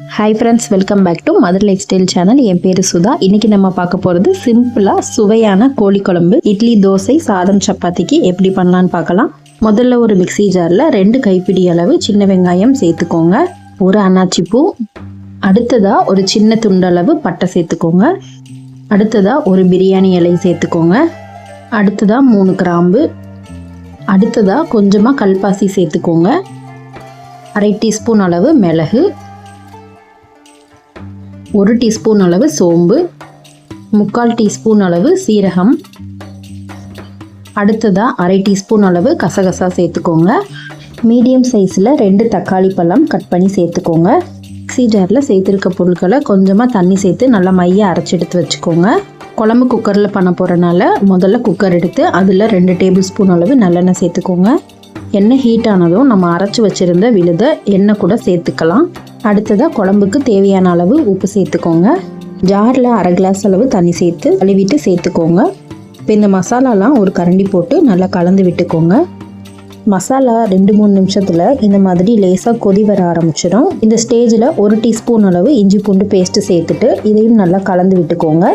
Hi friends welcome back to mother lifestyle channel என் பேர் சுதா. இன்னைக்கு நம்ம பார்க்க போகிறது சிம்பிளாக சுவையான கோழி குழம்பு. இட்லி தோசை சாதம் சப்பாத்திக்கு எப்படி பண்ணலான்னு பார்க்கலாம். முதல்ல ஒரு மிக்ஸி ஜாரில் ரெண்டு கைப்பிடி அளவு சின்ன வெங்காயம் சேர்த்துக்கோங்க. ஒரு அன்னாச்சி பூ. அடுத்ததாக ஒரு சின்ன துண்டளவு பட்டை சேர்த்துக்கோங்க. அடுத்ததாக ஒரு பிரியாணி இலை சேர்த்துக்கோங்க. அடுத்ததாக மூணு கிராம்பு. அடுத்ததாக கொஞ்சமாக கல்பாசி சேர்த்துக்கோங்க. அரை டீஸ்பூன் அளவு மிளகு. ஒரு டீஸ்பூன் அளவு சோம்பு முக்கால் டீஸ்பூன் அளவு சீரகம். அடுத்ததாக அரை டீஸ்பூன் அளவு கசகசா சேர்த்துக்கோங்க. மீடியம் சைஸில் ரெண்டு தக்காளி பழம் கட் பண்ணி சேர்த்துக்கோங்க. மிக்ஸி ஜாரில் சேர்த்துருக்க பொருட்களை கொஞ்சமாக தண்ணி சேர்த்து நல்லா மைய அரைச்சி எடுத்து வச்சுக்கோங்க. குழம்பு குக்கரில் பண்ண போகிறனால முதல்ல குக்கர் எடுத்து அதில் ரெண்டு டேபிள் ஸ்பூன் அளவு நல்லெண்ணெய் சேர்த்துக்கோங்க. எண்ணெய் ஹீட் ஆனதும் நம்ம அரைச்சி வச்சுருந்த விழுத எண்ணெய் கூட சேர்த்துக்கலாம். அடுத்ததாக குழம்புக்கு தேவையான அளவு உப்பு சேர்த்துக்கோங்க. ஜாரில் அரை கிளாஸ் அளவு தண்ணி சேர்த்து கழுவிட்டு சேர்த்துக்கோங்க. இப்போ இந்த மசாலாலாம் ஒரு கரண்டி போட்டு நல்லா கலந்து விட்டுக்கோங்க. மசாலா ரெண்டு மூணு நிமிஷத்தில் இந்த மாதிரி லேசாக கொதி வர ஆரம்பிச்சிடும். இந்த ஸ்டேஜில் ஒரு டீஸ்பூன் அளவு இஞ்சி பூண்டு பேஸ்ட்டு சேர்த்துட்டு இதையும் நல்லா கலந்து விட்டுக்கோங்க.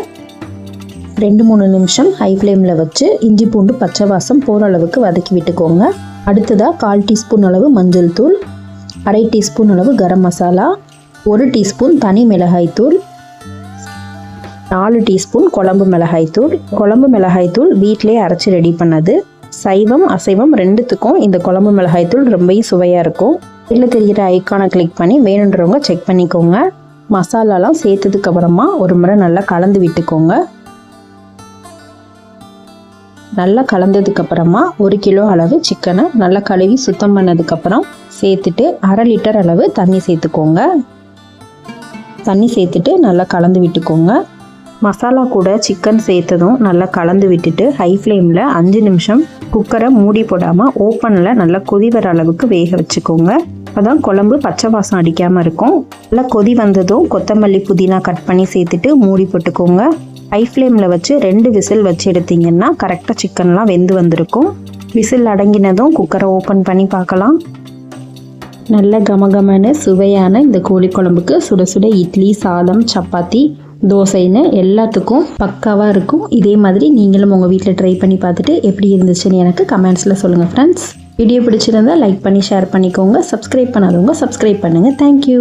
ரெண்டு மூணு நிமிஷம் ஹை ஃப்ளேமில் வச்சு இஞ்சி பூண்டு பச்சை வாசம் போகிற அளவுக்கு வதக்கி விட்டுக்கோங்க. அடுத்ததாக கால் டீஸ்பூன் அளவு மஞ்சள் தூள் அரை டீஸ்பூன் அளவு கரம் மசாலா ஒரு டீஸ்பூன் தனி மிளகாய் தூள் நாலு டீஸ்பூன் குழம்பு மிளகாய் தூள். குழம்பு மிளகாய் தூள் வீட்டிலே அரைச்சி ரெடி பண்ணது. சைவம் அசைவம் ரெண்டுத்துக்கும் இந்த குழம்பு மிளகாய் தூள் ரொம்பவும் சுவையாக இருக்கும். இதில் தெரிகிற ஐக்கானை கிளிக் பண்ணி வேணுன்றவங்க செக் பண்ணிக்கோங்க. மசாலாலாம் சேர்த்ததுக்கப்புறமா ஒரு முறை நல்லா கலந்து விட்டுக்கோங்க. நல்லா கலந்ததுக்கப்புறமா ஒரு கிலோ அளவு சிக்கனை நல்லா கழுவி சுத்தம் பண்ணதுக்கப்புறம் சேர்த்துட்டு அரை லிட்டர் அளவு தண்ணி சேர்த்துக்கோங்க. தண்ணி சேர்த்துட்டு நல்லா கலந்து விட்டுக்கோங்க. மசாலா கூட சிக்கன் சேர்த்ததும் நல்லா கலந்து விட்டுட்டு ஹை ஃப்ளேமில் அஞ்சு நிமிஷம் குக்கரை மூடி போடாமல் ஓப்பனில் நல்லா கொதி வர அளவுக்கு வேக வச்சுக்கோங்க. அதான் குழம்பு பச்சை வாசம் அடிக்காமல் இருக்கும். நல்லா கொதி வந்ததும் கொத்தமல்லி புதினா கட் பண்ணி சேர்த்துட்டு மூடி போட்டுக்கோங்க. ஹை ஃப்ளேமில் வச்சு ரெண்டு விசில் வச்சு எடுத்தீங்கன்னா கரெக்டாக சிக்கன்லாம் வெந்து வந்திருக்கும். விசில் அடங்கினதும் குக்கரை ஓப்பன் பண்ணி பார்க்கலாம். நல்ல கமகமான சுவையான இந்த கோழி குழம்புக்கு சுட சுட இட்லி சாதம் சப்பாத்தி தோசைன்னு எல்லாத்துக்கும் பக்காவாக இருக்கும். இதே மாதிரி நீங்களும் உங்கள் வீட்டில் ட்ரை பண்ணி பார்த்துட்டு எப்படி இருந்துச்சுன்னு எனக்கு கமெண்ட்ஸில் சொல்லுங்கள் ஃப்ரெண்ட்ஸ் வீடியோ பிடிச்சிருந்தா லைக் பண்ணி ஷேர் பண்ணிக்கோங்க. சப்ஸ்கிரைப் பண்ணாதவங்க சப்ஸ்கிரைப் பண்ணுங்கள் தேங்க்யூ